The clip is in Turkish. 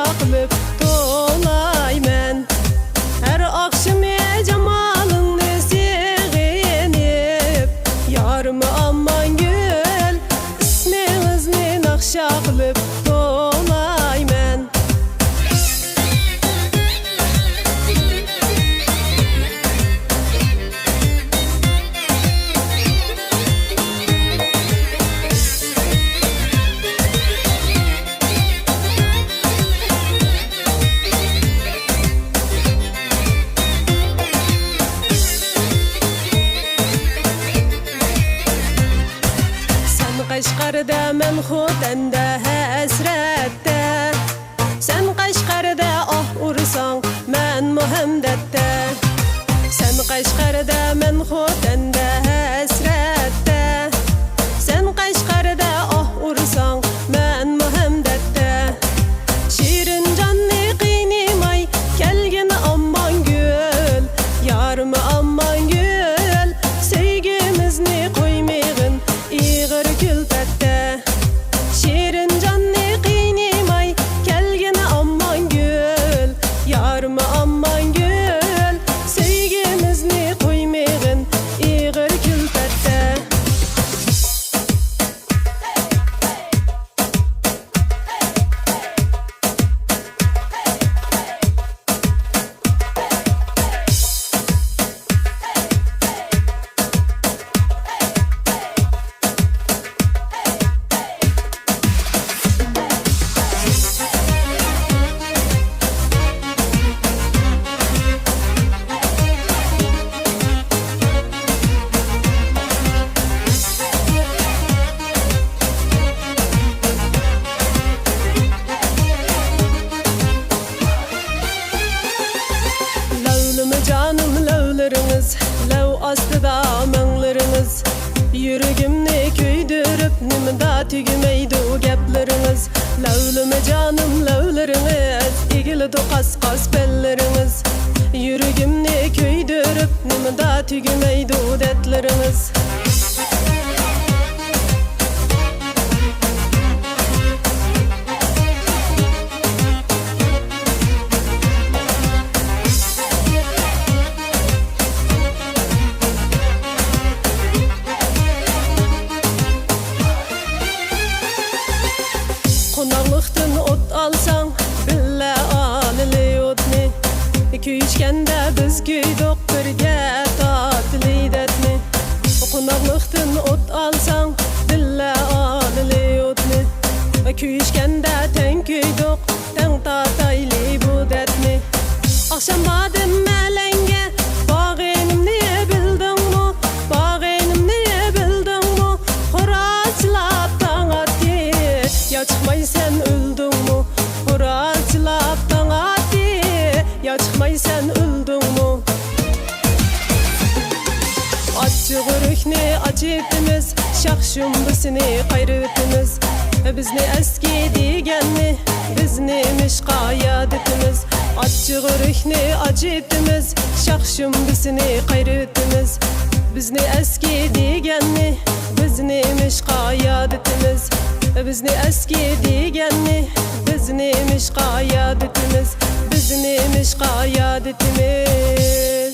naqsha qilib to'layman Her akşam cemalını sevinip Yarım aman gül isminizni naqsha qilib to'layman Qashqarda men xotanda hasratda Sen Qashqarda oh ursang men muhamdatda Sen Qashqarda Nimda tügümeydi o gaplarınız Lavlımı canım lavlarınız İgili kas kas belleriniz. Yürügümni köydürüp Nimda Kuydoq birga tatli datni Qonaqlıqdan ot alsang Billa alili otni Kuyishganda teng kuydoq Teng tatayli bu datni Akşam badım gürükni acıptimiz Şakşum bisini qayrıtimiz Bizni eski degenni Bizni mişqayadetimiz Açı gürükni acıptimiz Şakşum bisini qayrıtimiz Bizni eski degenni Bizni mişqayadetimiz Bizni eski degenni Bizni mişqayadetimiz Bizni mişqayadetimiz